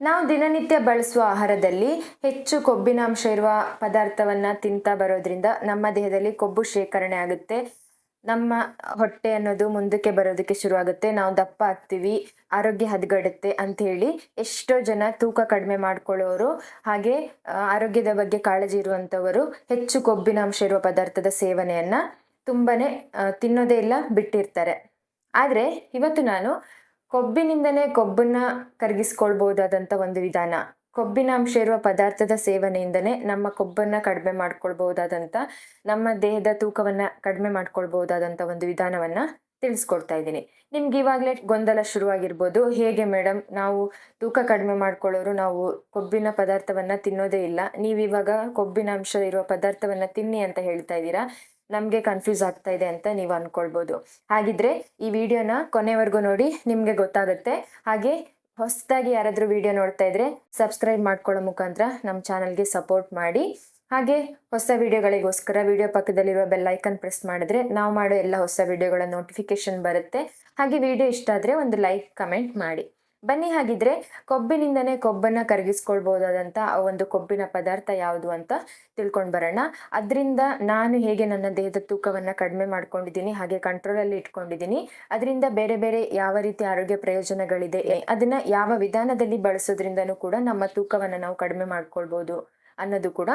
ನಾವು ದಿನನಿತ್ಯ ಬಳಸುವ ಆಹಾರದಲ್ಲಿ ಹೆಚ್ಚು ಕೊಬ್ಬಿನಾಂಶ ಇರುವ ಪದಾರ್ಥವನ್ನ ತಿಂತಾ ಬರೋದ್ರಿಂದ ನಮ್ಮ ದೇಹದಲ್ಲಿ ಕೊಬ್ಬು ಶೇಖರಣೆ ಆಗುತ್ತೆ. ನಮ್ಮ ಹೊಟ್ಟೆ ಅನ್ನೋದು ಮುಂದಕ್ಕೆ ಬರೋದಕ್ಕೆ ಶುರುವಾಗುತ್ತೆ. ನಾವು ದಪ್ಪ ಆಗ್ತೀವಿ, ಆರೋಗ್ಯ ಹದಗಡುತ್ತೆ ಅಂತ ಹೇಳಿ ಎಷ್ಟೋ ಜನ ತೂಕ ಕಡಿಮೆ ಮಾಡ್ಕೊಳ್ಳೋರು, ಹಾಗೆ ಆರೋಗ್ಯದ ಬಗ್ಗೆ ಕಾಳಜಿ ಇರುವಂಥವರು ಹೆಚ್ಚು ಕೊಬ್ಬಿನಾಂಶ ಇರುವ ಪದಾರ್ಥದ ಸೇವನೆಯನ್ನ ತುಂಬಾ ತಿನ್ನೋದೇ ಇಲ್ಲ, ಬಿಟ್ಟಿರ್ತಾರೆ. ಆದರೆ, ಇವತ್ತು ನಾನು ಕೊಬ್ಬಿನಿಂದನೇ ಕೊಬ್ಬನ್ನ ಕರಗಿಸ್ಕೊಳ್ಬಹುದಾದಂಥ ಒಂದು ವಿಧಾನ. ಕೊಬ್ಬಿನಾಂಶ ಇರುವ ಪದಾರ್ಥದ ಸೇವನೆಯಿಂದನೇ ನಮ್ಮ ಕೊಬ್ಬನ್ನ ಕಡಿಮೆ ಮಾಡ್ಕೊಳ್ಬಹುದಾದಂಥ ನಮ್ಮ ದೇಹದ ತೂಕವನ್ನ ಕಡಿಮೆ ಮಾಡ್ಕೊಳ್ಬಹುದಾದಂಥ ಒಂದು ವಿಧಾನವನ್ನ ತಿಳಿಸ್ಕೊಡ್ತಾ ಇದ್ದೀನಿ. ನಿಮ್ಗೆ ಇವಾಗಲೇ ಗೊಂದಲ ಶುರುವಾಗಿರ್ಬೋದು. ಹೇಗೆ ಮೇಡಮ್ ನಾವು ತೂಕ ಕಡಿಮೆ ಮಾಡ್ಕೊಳ್ಳೋರು ನಾವು ಕೊಬ್ಬಿನ ಪದಾರ್ಥವನ್ನ ತಿನ್ನೋದೇ ಇಲ್ಲ. ನೀವು ಇವಾಗ ಕೊಬ್ಬಿನಾಂಶ ಇರುವ ಪದಾರ್ಥವನ್ನ ತಿನ್ನಿ ಅಂತ ಹೇಳ್ತಾ ಇದ್ದೀರಾ? ನಮಗೆ ಕನ್ಫ್ಯೂಸ್ ಆಗ್ತಾ ಇದೆ ಅಂತ ನೀವು ಅಂದ್ಕೊಳ್ಬೋದು ಹಾಗಿದ್ರೆ ಈ ವಿಡಿಯೋನ ಕೊನೆವರೆಗೂ ನೋಡಿ, ನಿಮಗೆ ಗೊತ್ತಾಗುತ್ತೆ. ಹಾಗೆ ಹೊಸದಾಗಿ ಯಾರಾದರೂ ವಿಡಿಯೋ ನೋಡ್ತಾ ಇದ್ರೆ ಸಬ್ಸ್ಕ್ರೈಬ್ ಮಾಡ್ಕೊಳ್ಳೋ ಮುಖಾಂತರ ನಮ್ಮ ಚಾನಲ್ಗೆ ಸಪೋರ್ಟ್ ಮಾಡಿ. ಹಾಗೆ ಹೊಸ ವಿಡಿಯೋಗಳಿಗೋಸ್ಕರ ವಿಡಿಯೋ ಪಕ್ಕದಲ್ಲಿರುವ ಬೆಲ್ ಐಕನ್ ಪ್ರೆಸ್ ಮಾಡಿದ್ರೆ ನಾವು ಮಾಡೋ ಎಲ್ಲ ಹೊಸ ವಿಡಿಯೋಗಳ ನೋಟಿಫಿಕೇಶನ್ ಬರುತ್ತೆ. ಹಾಗೆ ವಿಡಿಯೋ ಇಷ್ಟ ಆದರೆ ಒಂದು ಲೈಕ್ ಕಮೆಂಟ್ ಮಾಡಿ. ಬನ್ನಿ ಹಾಗಿದ್ರೆ ಕೊಬ್ಬಿನಿಂದನೇ ಕೊಬ್ಬನ್ನ ಕರಗಿಸ್ಕೊಳ್ಬಹುದಾದಂಥ ಆ ಒಂದು ಕೊಬ್ಬಿನ ಪದಾರ್ಥ ಯಾವುದು ಅಂತ ತಿಳ್ಕೊಂಡು ಬರೋಣ. ಅದರಿಂದ ನಾನು ಹೇಗೆ ನನ್ನ ದೇಹದ ತೂಕವನ್ನು ಕಡಿಮೆ ಮಾಡ್ಕೊಂಡಿದ್ದೀನಿ, ಹಾಗೆ ಕಂಟ್ರೋಲಲ್ಲಿ ಇಟ್ಕೊಂಡಿದ್ದೀನಿ, ಅದರಿಂದ ಬೇರೆ ಬೇರೆ ಯಾವ ರೀತಿ ಆರೋಗ್ಯ ಪ್ರಯೋಜನಗಳಿದೆ ಅದನ್ನ ಯಾವ ವಿಧಾನದಲ್ಲಿ ಬಳಸೋದ್ರಿಂದನೂ ಕೂಡ ನಮ್ಮ ತೂಕವನ್ನು ನಾವು ಕಡಿಮೆ ಮಾಡ್ಕೊಳ್ಬೋದು ಅನ್ನೋದು ಕೂಡ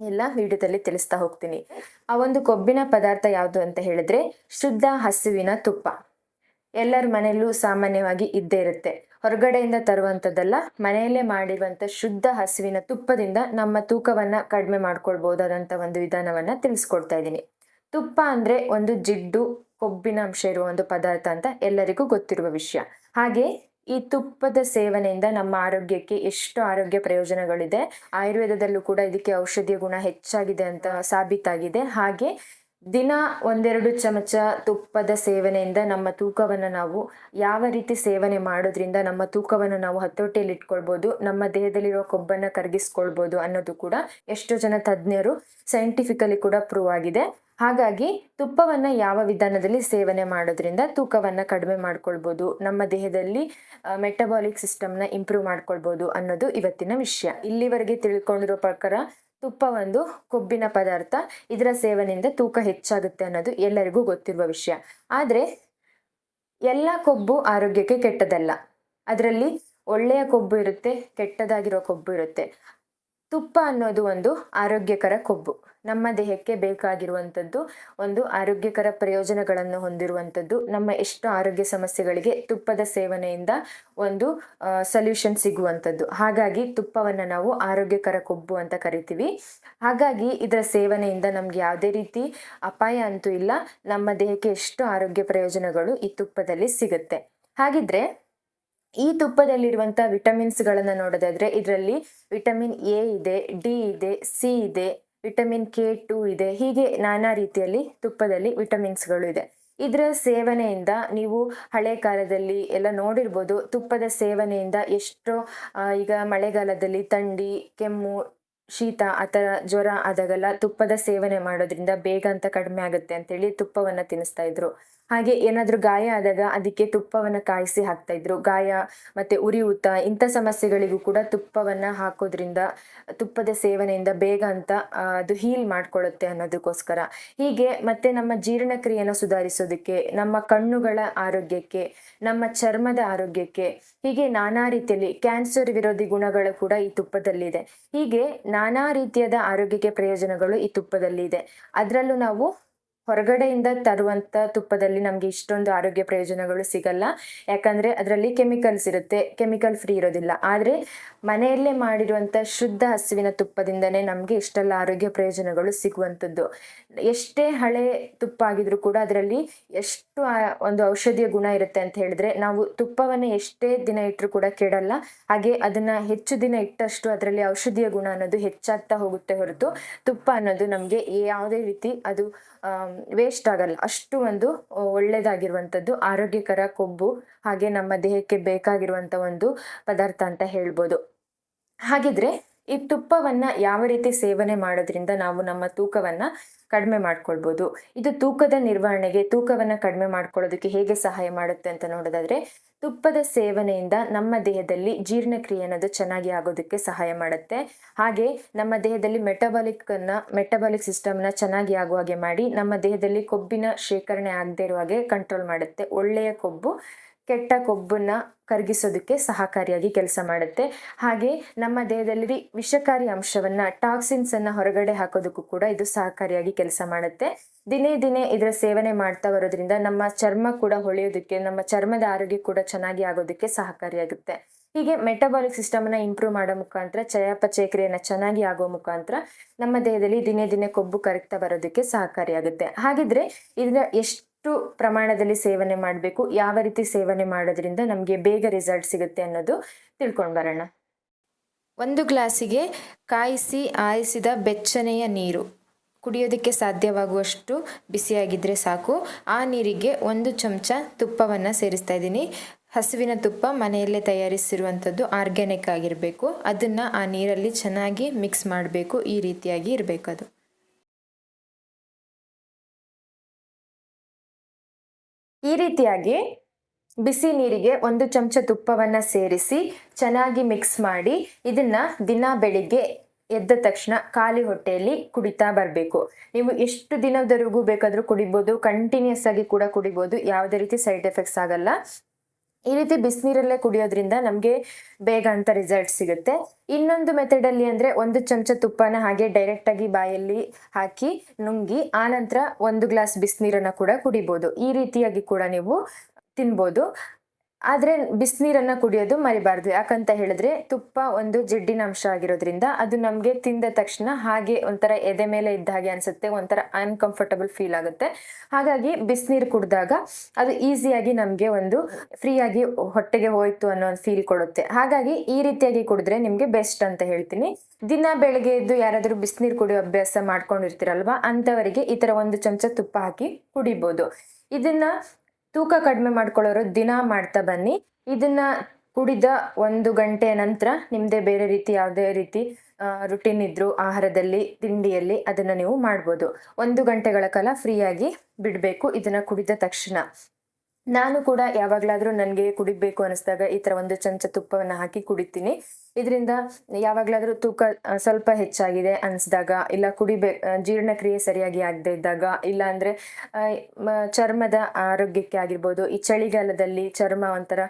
ಎಲ್ಲ ವಿಡಿಯೋದಲ್ಲಿ ತಿಳಿಸ್ತಾ ಹೋಗ್ತೀನಿ. ಆ ಒಂದು ಕೊಬ್ಬಿನ ಪದಾರ್ಥ ಯಾವುದು ಅಂತ ಹೇಳಿದ್ರೆ ಶುದ್ಧ ಹಸುವಿನ ತುಪ್ಪ. ಎಲ್ಲರ ಮನೆಯಲ್ಲೂ ಸಾಮಾನ್ಯವಾಗಿ ಇದ್ದೇ ಇರುತ್ತೆ. ಹೊರಗಡೆಯಿಂದ ತರುವಂಥದ್ದಲ್ಲ, ಮನೆಯಲ್ಲೇ ಮಾಡಿರುವಂಥ ಶುದ್ಧ ಹಸುವಿನ ತುಪ್ಪದಿಂದ ನಮ್ಮ ತೂಕವನ್ನು ಕಡಿಮೆ ಮಾಡ್ಕೊಳ್ಬೋದಾದಂಥ ಒಂದು ವಿಧಾನವನ್ನ ತಿಳಿಸ್ಕೊಡ್ತಾ ಇದ್ದೀನಿ. ತುಪ್ಪ ಅಂದ್ರೆ ಒಂದು ಜಿಡ್ಡು, ಕೊಬ್ಬಿನ ಅಂಶ ಇರುವ ಒಂದು ಪದಾರ್ಥ ಅಂತ ಎಲ್ಲರಿಗೂ ಗೊತ್ತಿರುವ ವಿಷಯ. ಹಾಗೆ ಈ ತುಪ್ಪದ ಸೇವನೆಯಿಂದ ನಮ್ಮ ಆರೋಗ್ಯಕ್ಕೆ ಎಷ್ಟು ಆರೋಗ್ಯ ಪ್ರಯೋಜನಗಳಿದೆ, ಆಯುರ್ವೇದದಲ್ಲೂ ಕೂಡ ಇದಕ್ಕೆ ಔಷಧಿಯ ಗುಣ ಹೆಚ್ಚಾಗಿದೆ ಅಂತ ಸಾಬೀತಾಗಿದೆ. ಹಾಗೆ ದಿನ ಒಂದೆರಡು ಚಮಚ ತುಪ್ಪದ ಸೇವನೆಯಿಂದ ನಮ್ಮ ತೂಕವನ್ನು ನಾವು ಯಾವ ರೀತಿ ಸೇವನೆ ಮಾಡೋದ್ರಿಂದ ನಮ್ಮ ತೂಕವನ್ನು ನಾವು ಹತೋಟಿಯಲ್ಲಿ ಇಟ್ಕೊಳ್ಬೋದು, ನಮ್ಮ ದೇಹದಲ್ಲಿರುವ ಕೊಬ್ಬನ್ನು ಕರಗಿಸ್ಕೊಳ್ಬೋದು ಅನ್ನೋದು ಕೂಡ ಎಷ್ಟೋ ಜನ ತಜ್ಞರು ಸೈಂಟಿಫಿಕಲಿ ಕೂಡ ಪ್ರೂವ್ ಆಗಿದೆ. ಹಾಗಾಗಿ ತುಪ್ಪವನ್ನ ಯಾವ ವಿಧಾನದಲ್ಲಿ ಸೇವನೆ ಮಾಡೋದ್ರಿಂದ ತೂಕವನ್ನು ಕಡಿಮೆ ಮಾಡ್ಕೊಳ್ಬೋದು, ನಮ್ಮ ದೇಹದಲ್ಲಿ ಮೆಟಬಾಲಿಕ್ ಸಿಸ್ಟಮ್ನ ಇಂಪ್ರೂವ್ ಮಾಡ್ಕೊಳ್ಬೋದು ಅನ್ನೋದು ಇವತ್ತಿನ ವಿಷಯ. ಇಲ್ಲಿವರೆಗೆ ತಿಳ್ಕೊಂಡಿರೋ ಪ್ರಕಾರ ತುಪ್ಪ ಒಂದು ಕೊಬ್ಬಿನ ಪದಾರ್ಥ. ಇದರ ಸೇವನೆಯಿಂದ ತೂಕ ಹೆಚ್ಚಾಗುತ್ತೆ ಅನ್ನೋದು ಎಲ್ಲರಿಗೂ ಗೊತ್ತಿರುವ ವಿಷಯ. ಆದರೆ, ಎಲ್ಲ ಕೊಬ್ಬು ಆರೋಗ್ಯಕ್ಕೆ ಕೆಟ್ಟದಲ್ಲ ಅದರಲ್ಲಿ ಒಳ್ಳೆಯ ಕೊಬ್ಬು ಇರುತ್ತೆ ಕೆಟ್ಟದಾಗಿರೋ ಕೊಬ್ಬು ಇರುತ್ತೆ. ತುಪ್ಪ ಅನ್ನೋದು ಒಂದು ಆರೋಗ್ಯಕರ ಕೊಬ್ಬು. ನಮ್ಮ ದೇಹಕ್ಕೆ ಬೇಕಾಗಿರುವಂಥದ್ದು ಒಂದು ಆರೋಗ್ಯಕರ ಪ್ರಯೋಜನಗಳನ್ನು ಹೊಂದಿರುವಂಥದ್ದು. ನಮ್ಮ ಎಷ್ಟು ಆರೋಗ್ಯ ಸಮಸ್ಯೆಗಳಿಗೆ ತುಪ್ಪದ ಸೇವನೆಯಿಂದ ಒಂದು ಸೊಲ್ಯೂಷನ್ ಸಿಗುವಂಥದ್ದು. ಹಾಗಾಗಿ ತುಪ್ಪವನ್ನು ನಾವು ಆರೋಗ್ಯಕರ ಕೊಬ್ಬು ಅಂತ ಕರಿತೀವಿ. ಹಾಗಾಗಿ ಇದರ ಸೇವನೆಯಿಂದ ನಮ್ಗೆ ಯಾವುದೇ ರೀತಿ ಅಪಾಯ ಅಂತೂ ಇಲ್ಲ. ನಮ್ಮ ದೇಹಕ್ಕೆ ಎಷ್ಟು ಆರೋಗ್ಯ ಪ್ರಯೋಜನಗಳು ಈ ತುಪ್ಪದಲ್ಲಿ ಸಿಗುತ್ತೆ. ಹಾಗಿದ್ರೆ ಈ ತುಪ್ಪದಲ್ಲಿರುವಂಥ ವಿಟಮಿನ್ಸ್ಗಳನ್ನು ನೋಡೋದಾದ್ರೆ ಇದರಲ್ಲಿ ವಿಟಮಿನ್ ಎ ಇದೆ, ಡಿ ಇದೆ, ಸಿ ಇದೆ, ವಿಟಮಿನ್ ಕೆ ಟು ಇದೆ, ಹೀಗೆ ನಾನಾ ರೀತಿಯಲ್ಲಿ ತುಪ್ಪದಲ್ಲಿ ವಿಟಮಿನ್ಸ್ಗಳು ಇದೆ. ಇದರ ಸೇವನೆಯಿಂದ ನೀವು ಹಳೆ ಕಾಲದಲ್ಲಿ ಎಲ್ಲ ನೋಡಿರ್ಬೋದು ತುಪ್ಪದ ಸೇವನೆಯಿಂದ ಎಷ್ಟೋ ಈಗ ಮಳೆಗಾಲದಲ್ಲಿ ಥಂಡಿ, ಕೆಮ್ಮು, ಶೀತ ಆ ಥರ ಜ್ವರ ಆದಾಗೆಲ್ಲ ತುಪ್ಪದ ಸೇವನೆ ಮಾಡೋದ್ರಿಂದ ಬೇಗ ಅಂತ ಕಡಿಮೆ ಆಗುತ್ತೆ ಅಂತೇಳಿ ತುಪ್ಪವನ್ನು ತಿನ್ನಿಸ್ತಾ ಇದ್ರು. ಹಾಗೆ ಏನಾದರೂ ಗಾಯ ಆದಾಗ ಅದಕ್ಕೆ ತುಪ್ಪವನ್ನ ಕಾಯಿಸಿ ಹಾಕ್ತಾ ಇದ್ರು. ಗಾಯ ಮತ್ತೆ ಉರಿಯೂತ ಇಂಥ ಸಮಸ್ಯೆಗಳಿಗೂ ಕೂಡ ತುಪ್ಪವನ್ನ ಹಾಕೋದ್ರಿಂದ, ತುಪ್ಪದ ಸೇವನೆಯಿಂದ ಬೇಗ ಅಂತ ಅದು ಹೀಲ್ ಮಾಡ್ಕೊಳ್ಳುತ್ತೆ ಅನ್ನೋದಕ್ಕೋಸ್ಕರ. ಹೀಗೆ ಮತ್ತೆ ನಮ್ಮ ಜೀರ್ಣಕ್ರಿಯೆಯನ್ನು ಸುಧಾರಿಸೋದಕ್ಕೆ, ನಮ್ಮ ಕಣ್ಣುಗಳ ಆರೋಗ್ಯಕ್ಕೆ, ನಮ್ಮ ಚರ್ಮದ ಆರೋಗ್ಯಕ್ಕೆ, ಹೀಗೆ ನಾನಾ ರೀತಿಯಲ್ಲಿ ಕ್ಯಾನ್ಸರ್ ವಿರೋಧಿ ಗುಣಗಳು ಕೂಡ ಈ ತುಪ್ಪದಲ್ಲಿದೆ. ಹೀಗೆ ನಾನಾ ರೀತಿಯಾದ ಆರೋಗ್ಯಕ್ಕೆ ಪ್ರಯೋಜನಗಳು ಈ ತುಪ್ಪದಲ್ಲಿ ಇದೆ ಅದರಲ್ಲೂ ನಾವು ಹೊರಗಡೆಯಿಂದ ತರುವಂಥ ತುಪ್ಪದಲ್ಲಿ ನಮಗೆ ಇಷ್ಟೊಂದು ಆರೋಗ್ಯ ಪ್ರಯೋಜನಗಳು ಸಿಗಲ್ಲ. ಯಾಕಂದರೆ ಅದರಲ್ಲಿ ಕೆಮಿಕಲ್ಸ್ ಇರುತ್ತೆ, ಕೆಮಿಕಲ್ ಫ್ರೀ ಇರೋದಿಲ್ಲ. ಆದರೆ ಮನೆಯಲ್ಲೇ ಮಾಡಿರುವಂಥ ಶುದ್ಧ ಹಸುವಿನ ತುಪ್ಪದಿಂದನೇ ನಮಗೆ ಇಷ್ಟೆಲ್ಲ ಆರೋಗ್ಯ ಪ್ರಯೋಜನಗಳು ಸಿಗುವಂಥದ್ದು. ಎಷ್ಟೇ ಹಳೆ ತುಪ್ಪ ಆಗಿದ್ರೂ ಕೂಡ ಅದರಲ್ಲಿ ಎಷ್ಟು ಒಂದು ಔಷಧಿಯ ಗುಣ ಇರುತ್ತೆ ಅಂತ ಹೇಳಿದ್ರೆ ನಾವು ತುಪ್ಪವನ್ನು ಎಷ್ಟೇ ದಿನ ಇಟ್ಟರು ಕೂಡ ಕೆಡಲ್ಲ. ಹಾಗೆ ಅದನ್ನ ಹೆಚ್ಚು ದಿನ ಇಟ್ಟಷ್ಟು ಅದರಲ್ಲಿ ಔಷಧಿಯ ಗುಣ ಅನ್ನೋದು ಹೆಚ್ಚಾಗ್ತಾ ಹೋಗುತ್ತೆ ಹೊರತು ತುಪ್ಪ ಅನ್ನೋದು ನಮಗೆ ಯಾವುದೇ ರೀತಿ ಅದು ವೇಸ್ಟ್ ಆಗಲ್ಲ. ಅಷ್ಟು ಒಂದು ಒಳ್ಳೆಯದಾಗಿರುವಂಥದ್ದು ಆರೋಗ್ಯಕರ ಕೊಬ್ಬು, ಹಾಗೆ ನಮ್ಮ ದೇಹಕ್ಕೆ ಬೇಕಾಗಿರುವಂಥ ಒಂದು ಪದಾರ್ಥ ಅಂತ ಹೇಳ್ಬೋದು. ಹಾಗಿದ್ರೆ ಈ ತುಪ್ಪವನ್ನ ಯಾವ ರೀತಿ ಸೇವನೆ ಮಾಡೋದ್ರಿಂದ ನಾವು ನಮ್ಮ ತೂಕವನ್ನ ಕಡಿಮೆ ಮಾಡ್ಕೊಳ್ಬೋದು. ಇದು ತೂಕದ ನಿರ್ವಹಣೆಗೆ, ತೂಕವನ್ನು ಕಡಿಮೆ ಮಾಡ್ಕೊಳ್ಳೋದಕ್ಕೆ ಹೇಗೆ ಸಹಾಯ ಮಾಡುತ್ತೆ ಅಂತ ನೋಡೋದಾದ್ರೆ ತುಪ್ಪದ ಸೇವನೆಯಿಂದ ನಮ್ಮ ದೇಹದಲ್ಲಿ ಜೀರ್ಣಕ್ರಿಯೆ ಅನ್ನೋದು ಚೆನ್ನಾಗಿ ಆಗೋದಕ್ಕೆ ಸಹಾಯ ಮಾಡುತ್ತೆ. ಹಾಗೆ ನಮ್ಮ ದೇಹದಲ್ಲಿ ಮೆಟಬಾಲಿಕ್ ಅನ್ನ, ಮೆಟಬಾಲಿಕ್ ಸಿಸ್ಟಮ್ನ ಚೆನ್ನಾಗಿ ಆಗುವ ಹಾಗೆ ಮಾಡಿ ನಮ್ಮ ದೇಹದಲ್ಲಿ ಕೊಬ್ಬಿನ ಶೇಖರಣೆ ಆಗದೇ ಇರುವ ಹಾಗೆ ಕಂಟ್ರೋಲ್ ಮಾಡುತ್ತೆ. ಒಳ್ಳೆಯ ಕೊಬ್ಬು. ಕೆಟ್ಟ ಕೊಬ್ಬನ್ನ ಕರಗಿಸೋದಕ್ಕೆ ಸಹಕಾರಿಯಾಗಿ ಕೆಲಸ ಮಾಡುತ್ತೆ. ಹಾಗೆ ನಮ್ಮ ದೇಹದಲ್ಲಿ ವಿಷಕಾರಿ ಅಂಶವನ್ನ, ಟಾಕ್ಸಿನ್ಸ್ ಅನ್ನ ಹೊರಗಡೆ ಹಾಕೋದಕ್ಕೂ ಕೂಡ ಇದು ಸಹಕಾರಿಯಾಗಿ ಕೆಲಸ ಮಾಡುತ್ತೆ. ದಿನೇ ದಿನೇ ಇದರ ಸೇವನೆ ಮಾಡ್ತಾ ಬರೋದ್ರಿಂದ ನಮ್ಮ ಚರ್ಮ ಕೂಡ ಹೊಳೆಯೋದಕ್ಕೆ, ನಮ್ಮ ಚರ್ಮದ ಆರೋಗ್ಯ ಕೂಡ ಚೆನ್ನಾಗಿ ಆಗೋದಕ್ಕೆ ಸಹಕಾರಿಯಾಗುತ್ತೆ. ಹೀಗೆ ಮೆಟಬಾಲಿಕ್ ಸಿಸ್ಟಮ್ನ ಇಂಪ್ರೂವ್ ಮಾಡೋ ಮುಖಾಂತರ ಚಯಾಪಚಯ ಕ್ರಿಯೆಯನ್ನ ಚೆನ್ನಾಗಿ ಆಗೋ ಮುಖಾಂತರ ನಮ್ಮ ದೇಹದಲ್ಲಿ ದಿನೇ ದಿನೇ ಕೊಬ್ಬು ಕರಗ್ತಾ ಬರೋದಕ್ಕೆ ಸಹಕಾರಿಯಾಗುತ್ತೆ. ಹಾಗಿದ್ರೆ ಇದರ ಎಷ್ಟು ಪ್ರಮಾಣದಲ್ಲಿ ಸೇವನೆ ಮಾಡಬೇಕು, ಯಾವ ರೀತಿ ಸೇವನೆ ಮಾಡೋದ್ರಿಂದ ನಮಗೆ ಬೇಗ ರಿಸಲ್ಟ್ ಸಿಗುತ್ತೆ ಅನ್ನೋದು ತಿಳ್ಕೊಂಡು ಬರೋಣ. ಒಂದು ಗ್ಲಾಸಿಗೆ ಕಾಯಿಸಿ ಆಯಿಸಿದ ಬೆಚ್ಚನೆಯ ನೀರು. ಕುಡಿಯೋದಕ್ಕೆ ಸಾಧ್ಯವಾಗುವಷ್ಟು ಬಿಸಿಯಾಗಿದ್ದರೆ ಸಾಕು. ಆ ನೀರಿಗೆ ಒಂದು ಚಮಚ ತುಪ್ಪವನ್ನು ಸೇರಿಸ್ತಾ ಇದ್ದೀನಿ. ಹಸುವಿನ ತುಪ್ಪ ಮನೆಯಲ್ಲೇ ತಯಾರಿಸಿರುವಂಥದ್ದು ಆರ್ಗ್ಯಾನಿಕ್ ಆಗಿರಬೇಕು. ಅದನ್ನು ಆ ನೀರಲ್ಲಿ ಚೆನ್ನಾಗಿ ಮಿಕ್ಸ್ ಮಾಡಬೇಕು. ಈ ರೀತಿಯಾಗಿ ಇರಬೇಕು ಅದು ಈ ರೀತಿಯಾಗಿ ಬಿಸಿ ನೀರಿಗೆ ಒಂದು ಚಮಚ ತುಪ್ಪವನ್ನು ಸೇರಿಸಿ ಚೆನ್ನಾಗಿ ಮಿಕ್ಸ್ ಮಾಡಿ ಇದನ್ನ ದಿನ ಬೆಳಿಗ್ಗೆ ಎದ್ದ ತಕ್ಷಣ ಖಾಲಿ ಹೊಟ್ಟೆಯಲ್ಲಿ ಕುಡಿತಾ ಬರಬೇಕು. ನೀವು ಎಷ್ಟು ದಿನದವರೆಗೂ ಬೇಕಾದರೂ ಕುಡಿಬೋದು ಕಂಟಿನ್ಯೂಸ್ ಆಗಿ ಕೂಡ ಕುಡಿಬೋದು, ಯಾವುದೇ ರೀತಿ ಸೈಡ್ ಎಫೆಕ್ಟ್ಸ್ ಆಗಲ್ಲ. ಈ ರೀತಿ ಬಿಸಿನೀರಲ್ಲೇ ಕುಡಿಯೋದ್ರಿಂದ ನಮಗೆ ಬೇಗ ಅಂತ ರಿಸಲ್ಟ್ ಸಿಗುತ್ತೆ. ಇನ್ನೊಂದು ಮೆಥಡಲ್ಲಿ ಅಂದ್ರೆ ಒಂದು ಚಮಚ ತುಪ್ಪನ ಹಾಗೆ ಡೈರೆಕ್ಟಾಗಿ ಬಾಯಲ್ಲಿ ಹಾಕಿ ನುಂಗಿ ಆನಂತರ ಒಂದು ಗ್ಲಾಸ್ ಬಿಸಿನೀರನ್ನು ಕೂಡ ಕುಡಿಬೋದು. ಈ ರೀತಿಯಾಗಿ ಕೂಡ ನೀವು ತಿನ್ಬೋದು. ಆದರೆ ಬಿಸಿನೀರನ್ನು ಕುಡಿಯೋದು ಮರಿಬಾರ್ದು. ಯಾಕಂತ ಹೇಳಿದ್ರೆ ತುಪ್ಪ ಒಂದು ಜಿಡ್ಡಿನ ಅಂಶ ಆಗಿರೋದ್ರಿಂದ ಅದು ನಮಗೆ ತಿಂದ ತಕ್ಷಣ ಹಾಗೆ ಒಂಥರ ಎದೆ ಮೇಲೆ ಇದ್ದ ಹಾಗೆ ಅನಿಸುತ್ತೆ, ಒಂಥರ ಅನ್ಕಂಫರ್ಟಬಲ್ ಫೀಲ್ ಆಗುತ್ತೆ. ಹಾಗಾಗಿ ಬಿಸಿನೀರು ಕುಡಿದಾಗ ಅದು ಈಸಿಯಾಗಿ ನಮಗೆ ಒಂದು ಫ್ರೀಯಾಗಿ ಹೊಟ್ಟೆಗೆ ಹೋಯ್ತು ಅನ್ನೋ ಒಂದು ಫೀಲ್ ಕೊಡುತ್ತೆ. ಹಾಗಾಗಿ ಈ ರೀತಿಯಾಗಿ ಕುಡಿದ್ರೆ ನಿಮಗೆ ಬೆಸ್ಟ್ ಅಂತ ಹೇಳ್ತೀನಿ. ದಿನ ಬೆಳಗ್ಗೆ ಎದ್ದು ಯಾರಾದರೂ ಬಿಸಿನೀರು ಕುಡಿಯೋ ಅಭ್ಯಾಸ ಮಾಡ್ಕೊಂಡಿರ್ತೀರಲ್ವಾ ಅಂಥವರಿಗೆ ಈ ಥರ ಒಂದು ಚಮಚ ತುಪ್ಪ ಹಾಕಿ ಕುಡಿಬೋದು. ಇದನ್ನ ತೂಕ ಕಡಿಮೆ ಮಾಡ್ಕೊಳ್ಳೋರು ದಿನ ಮಾಡ್ತಾ ಬನ್ನಿ. ಇದನ್ನ ಕುಡಿದ ಒಂದು ಗಂಟೆ ನಂತರ ನಿಮ್ಮದೇ ಬೇರೆ ರೀತಿ ಯಾವುದೇ ರೀತಿ ರುಟೀನ್ ಇದ್ರೂ ಆಹಾರದಲ್ಲಿ, ತಿಂಡಿಯಲ್ಲಿ ಅದನ್ನು ನೀವು ಮಾಡ್ಬೋದು. ಒಂದು ಗಂಟೆಗಳ ಕಾಲ ಫ್ರೀಯಾಗಿ ಬಿಡಬೇಕು ಇದನ್ನು ಕುಡಿದ ತಕ್ಷಣ. ನಾನು ಕೂಡ ಯಾವಾಗ್ಲಾದ್ರೂ ನನಗೆ ಕುಡಿಬೇಕು ಅನಿಸಿದಾಗ ಈ ತರ ಒಂದು ಚಂಚ ತುಪ್ಪವನ್ನು ಹಾಕಿ ಕುಡಿತೀನಿ. ಇದರಿಂದ ಯಾವಾಗ್ಲಾದ್ರೂ ತೂಕ ಸ್ವಲ್ಪ ಹೆಚ್ಚಾಗಿದೆ ಅನಿಸಿದಾಗ, ಇಲ್ಲ ಕುಡಿಬೇ ಜೀರ್ಣಕ್ರಿಯೆ ಸರಿಯಾಗಿ ಆಗದೆ ಇದ್ದಾಗ, ಇಲ್ಲ ಅಂದ್ರೆ ಚರ್ಮದ ಆರೋಗ್ಯಕ್ಕೆ ಆಗಿರ್ಬೋದು, ಈ ಚಳಿಗಾಲದಲ್ಲಿ ಚರ್ಮ ಒಂಥರ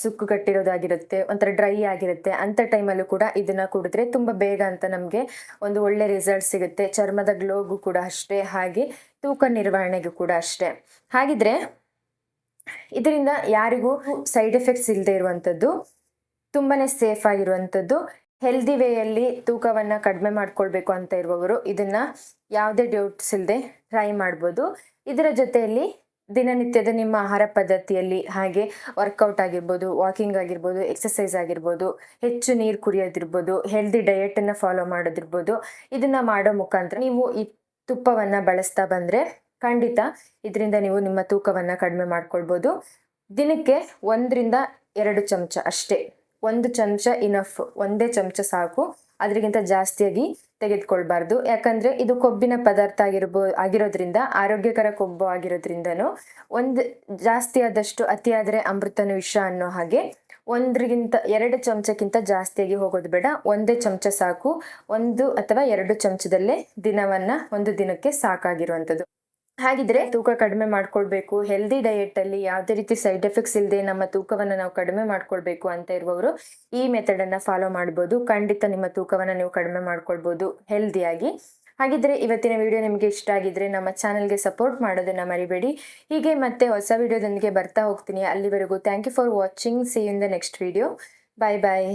ಸುಕ್ಕು ಕಟ್ಟಿರೋದಾಗಿರುತ್ತೆ ಒಂಥರ ಡ್ರೈ ಆಗಿರುತ್ತೆ, ಅಂತ ಟೈಮಲ್ಲೂ ಕೂಡ ಇದನ್ನ ಕುಡಿದ್ರೆ ತುಂಬ ಬೇಗ ಅಂತ ನಮಗೆ ಒಂದು ಒಳ್ಳೆ ರಿಸಲ್ಟ್ ಸಿಗುತ್ತೆ. ಚರ್ಮದ ಗ್ಲೋಗೂ ಕೂಡ ಅಷ್ಟೇ, ಹಾಗೆ ತೂಕ ನಿರ್ವಹಣೆಗೂ ಕೂಡ ಅಷ್ಟೇ. ಹಾಗಿದ್ರೆ ಇದರಿಂದ ಯಾರಿಗೂ ಸೈಡ್ ಎಫೆಕ್ಟ್ಸ್ ಇಲ್ಲದೆ ಇರುವಂಥದ್ದು, ತುಂಬಾನೇ ಸೇಫ್ ಆಗಿರುವಂಥದ್ದು. ಹೆಲ್ದಿ ವೇಯಲ್ಲಿ ತೂಕವನ್ನು ಕಡಿಮೆ ಮಾಡ್ಕೊಳ್ಬೇಕು ಅಂತ ಇರುವವರು ಇದನ್ನ ಯಾವುದೇ ಡೌಟ್ಸ್ ಇಲ್ಲದೆ ಟ್ರೈ ಮಾಡ್ಬೋದು. ಇದರ ಜೊತೆಯಲ್ಲಿ ದಿನನಿತ್ಯದ ನಿಮ್ಮ ಆಹಾರ ಪದ್ಧತಿಯಲ್ಲಿ ಹಾಗೆ ವರ್ಕೌಟ್ ಆಗಿರ್ಬೋದು ವಾಕಿಂಗ್ ಆಗಿರ್ಬೋದು ಎಕ್ಸಸೈಸ್ ಆಗಿರ್ಬೋದು, ಹೆಚ್ಚು ನೀರು ಕುಡಿಯೋದಿರ್ಬೋದು ಹೆಲ್ದಿ ಡಯೆಟನ್ನು ಫಾಲೋ ಮಾಡೋದಿರ್ಬೋದು, ಇದನ್ನು ಮಾಡೋ ಮುಖಾಂತರ ನೀವು ಈ ತುಪ್ಪವನ್ನು ಬಳಸ್ತಾ ಬಂದರೆ ಖಂಡಿತ ಇದರಿಂದ ನೀವು ನಿಮ್ಮ ತೂಕವನ್ನು ಕಡಿಮೆ ಮಾಡ್ಕೊಳ್ಬೋದು. ದಿನಕ್ಕೆ ಒಂದರಿಂದ ಎರಡು ಚಮಚ ಅಷ್ಟೇ. ಒಂದು ಚಮಚ ಇನಫ್ ಒಂದೇ ಚಮಚ ಸಾಕು. ಅದರಿಗಿಂತ ಜಾಸ್ತಿಯಾಗಿ ತೆಗೆದುಕೊಳ್ಬಾರ್ದು. ಯಾಕಂದರೆ ಇದು ಕೊಬ್ಬಿನ ಪದಾರ್ಥ ಆಗಿರ್ಬೋ, ಆಗಿರೋದ್ರಿಂದ, ಆರೋಗ್ಯಕರ ಕೊಬ್ಬು ಆಗಿರೋದ್ರಿಂದನೂ ಒಂದು ಜಾಸ್ತಿ ಆದಷ್ಟು ಅತಿಯಾದರೆ ಅಮೃತನು ವಿಷ ಅನ್ನೋ ಹಾಗೆ ಒಂದ್ರಿಗಿಂತ ಎರಡು ಚಮಚಕ್ಕಿಂತ ಜಾಸ್ತಿಯಾಗಿ ಹೋಗೋದು ಬೇಡ. ಒಂದೇ ಚಮಚ ಸಾಕು. ಒಂದು ಅಥವಾ ಎರಡು ಚಮಚದಲ್ಲೇ ದಿನವನ್ನು ಒಂದು ದಿನಕ್ಕೆ ಸಾಕಾಗಿರುವಂಥದ್ದು. ಹಾಗಿದ್ರೆ ತೂಕ ಕಡಿಮೆ ಮಾಡ್ಕೊಳ್ಬೇಕು ಹೆಲ್ದಿ ಡಯೆಟ್ ಅಲ್ಲಿ ಯಾವುದೇ ರೀತಿ ಸೈಡ್ ಎಫೆಕ್ಟ್ಸ್ ಇಲ್ಲದೆ ನಮ್ಮ ತೂಕವನ್ನು ನಾವು ಕಡಿಮೆ ಮಾಡ್ಕೊಳ್ಬೇಕು ಅಂತ ಇರುವವರು ಈ ಮೆಥಡ್ ಅನ್ನ ಫಾಲೋ ಮಾಡ್ಬೋದು. ಖಂಡಿತ ನಿಮ್ಮ ತೂಕವನ್ನು ನೀವು ಕಡಿಮೆ ಮಾಡ್ಕೊಳ್ಬೋದು ಹೆಲ್ದಿಯಾಗಿ ಹಾಗಿದ್ರೆ ಇವತ್ತಿನ ವಿಡಿಯೋ ನಿಮಗೆ ಇಷ್ಟ ಆಗಿದ್ರೆ ನಮ್ಮ ಚಾನಲ್ಗೆ ಸಪೋರ್ಟ್ ಮಾಡೋದನ್ನ ಮರಿಬೇಡಿ. ಹೀಗೆ ಮತ್ತೆ ಹೊಸ ವಿಡಿಯೋದೊಂದಿಗೆ ಬರ್ತಾ ಹೋಗ್ತೀನಿ. ಅಲ್ಲಿವರೆಗೂ thank you for watching see in the next video bye bye